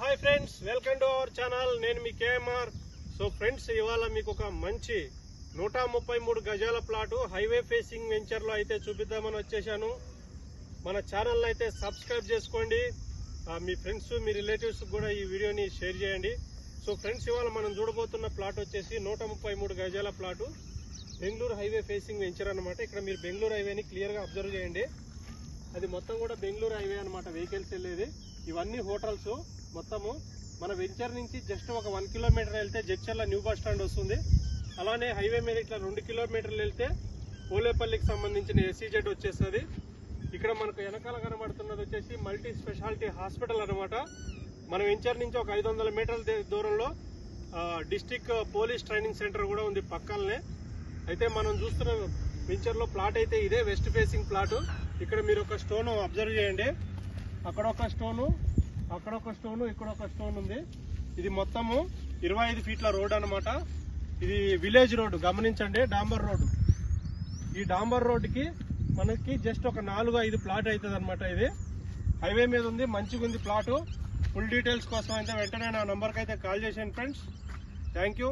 Hi friends welcome to our channel. నేను మీ KMR. So friends ఇవాళ మీకు ఒక మంచి నూట ముప్పై మూడు గజాల ప్లాటు హైవే ఫేసింగ్ వెంచర్లో అయితే చూపిద్దామని వచ్చేసాను. మన ఛానల్ అయితే సబ్స్క్రైబ్ చేసుకోండి. మీ ఫ్రెండ్స్ మీ రిలేటివ్స్ కూడా ఈ వీడియోని షేర్ చేయండి. సో ఫ్రెండ్స్ ఇవాళ మనం చూడబోతున్న ప్లాట్ వచ్చేసి నూట ముప్పై మూడు గజాల plot. Bengaluru highway facing venture అనమాట ఇక్కడ మీరు బెంగళూరు హైవేని క్లియర్గా అబ్జర్వ్ చేయండి. అది మొత్తం కూడా బెంగళూరు హైవే అనమాట వెహికల్స్ వెళ్ళేది. ఇవన్నీ హోటల్స్. మొత్తము మన వెంచర్ నుంచి జస్ట్ ఒక వన్ కిలోమీటర్ వెళ్తే జడ్చర్ల న్యూ బస్ స్టాండ్ వస్తుంది. అలానే హైవే మీద ఇట్లా రెండు కిలోమీటర్లు వెళ్తే పోలేపల్లికి సంబంధించిన ఎస్సీజెడ్ వచ్చేస్తుంది. ఇక్కడ మనకు వెనకాల కనబడుతున్నది వచ్చేసి మల్టీ స్పెషాలిటీ హాస్పిటల్ అనమాట మన వెంచర్ నుంచి ఒక ఐదు వందల మీటర్ల దూరంలో డిస్టిక్ పోలీస్ ట్రైనింగ్ సెంటర్ కూడా ఉంది పక్కనే అయితే మనం చూస్తున్న వెంచర్లో ప్లాట్ అయితే ఇదే వెస్ట్ ఫేసింగ్ ప్లాట్. ఇక్కడ మీరు ఒక స్టోన్ అబ్జర్వ్ చేయండి. అక్కడ ఒక స్టోను అక్కడ ఒక స్టోను ఇక్కడ ఒక స్టోన్ ఉంది. ఇది మొత్తము ఇరవై ఐదు ఫీట్ల రోడ్ అనమాట ఇది విలేజ్ రోడ్డు గమనించండి డాంబర్ రోడ్. ఈ డాంబర్ రోడ్డుకి మనకి జస్ట్ ఒక నాలుగు ఐదు ప్లాట్ అవుతుంది అనమాట ఇది. హైవే మీద ఉంది మంచిగా ఉంది ప్లాటు ఫుల్ డీటెయిల్స్ కోసం అయితే వెంటనే నా నంబర్కి అయితే కాల్ చేసాను ఫ్రెండ్స్ థ్యాంక్ యూ